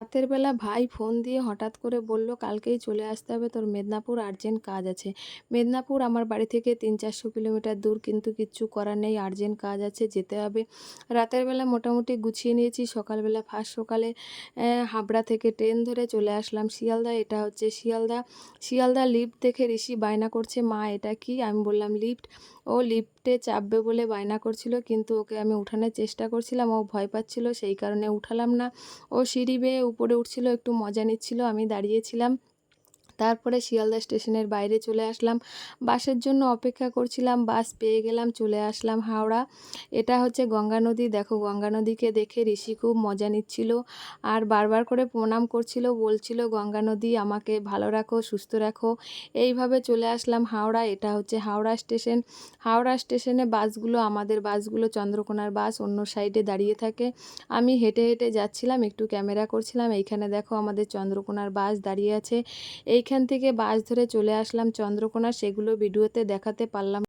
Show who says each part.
Speaker 1: রাতের বেলা ভাই ফোন দিয়ে হঠাৎ করে বলল, কালকেই চলে আসতে হবে, তোর মেদিনীপুর আর্জেন্ট কাজ আছে। মেদিনীপুর আমার বাড়ি থেকে তিন চারশো কিলোমিটার দূর, কিন্তু কিচ্ছু করার নেই আর্জেন্ট কাজ আছে, যেতে হবে। রাতের বেলা মোটামুটি গুছিয়ে নিয়েছি, সকালবেলা ফার্স্ট সকালে হাবড়া থেকে ট্রেন ধরে চলে আসলাম শিয়ালদা। এটা হচ্ছে শিয়ালদা শিয়ালদা লিফট দেখে ঋষি বায়না করছে, মা, এটা কি? আমি বললাম লিফট ও লিফটে চাপবে বলে বায়না করছিল, কিন্তু ওকে আমি উঠানোর চেষ্টা করছিলাম, ও ভয় পাচ্ছিল, সেই কারণে উঠালাম না। ও সিঁড়ি বেয়ে উপরে উঠছিল একটু মজা নিচ্ছিল আমি দাঁড়িয়েছিলাম। তারপরে শিয়ালদা স্টেশনের বাইরে চলে আসলাম। বাসের জন্য অপেক্ষা করছিলাম, বাস পেয়ে গেলাম, চলে আসলাম হাওড়া। এটা হচ্ছে গঙ্গা নদী। দেখো, গঙ্গা নদীকে দেখে ঋষি খুব মজা নিচ্ছিল আর বারবার করে প্রণাম করছিল, বলছিল, গঙ্গা নদী, আমাকে ভালো রাখো, সুস্থ রাখো। এইভাবে চলে আসলাম হাওড়া। এটা হচ্ছে হাওড়া স্টেশন। হাওড়া স্টেশনে বাসগুলো, আমাদের বাসগুলো চন্দ্রকোনার বাস, অন্য সাইডে দাঁড়িয়ে থাকে। আমি হেঁটে হেঁটে যাচ্ছিলাম, একটু ক্যামেরা করছিলাম। এইখানে দেখো, আমাদের চন্দ্রকোনার বাস দাঁড়িয়ে আছে। এইখান থেকে বাস ধরে চলে আসলাম চন্দ্রকোনা সেগুলো ভিডিওতে দেখাতে পারলাম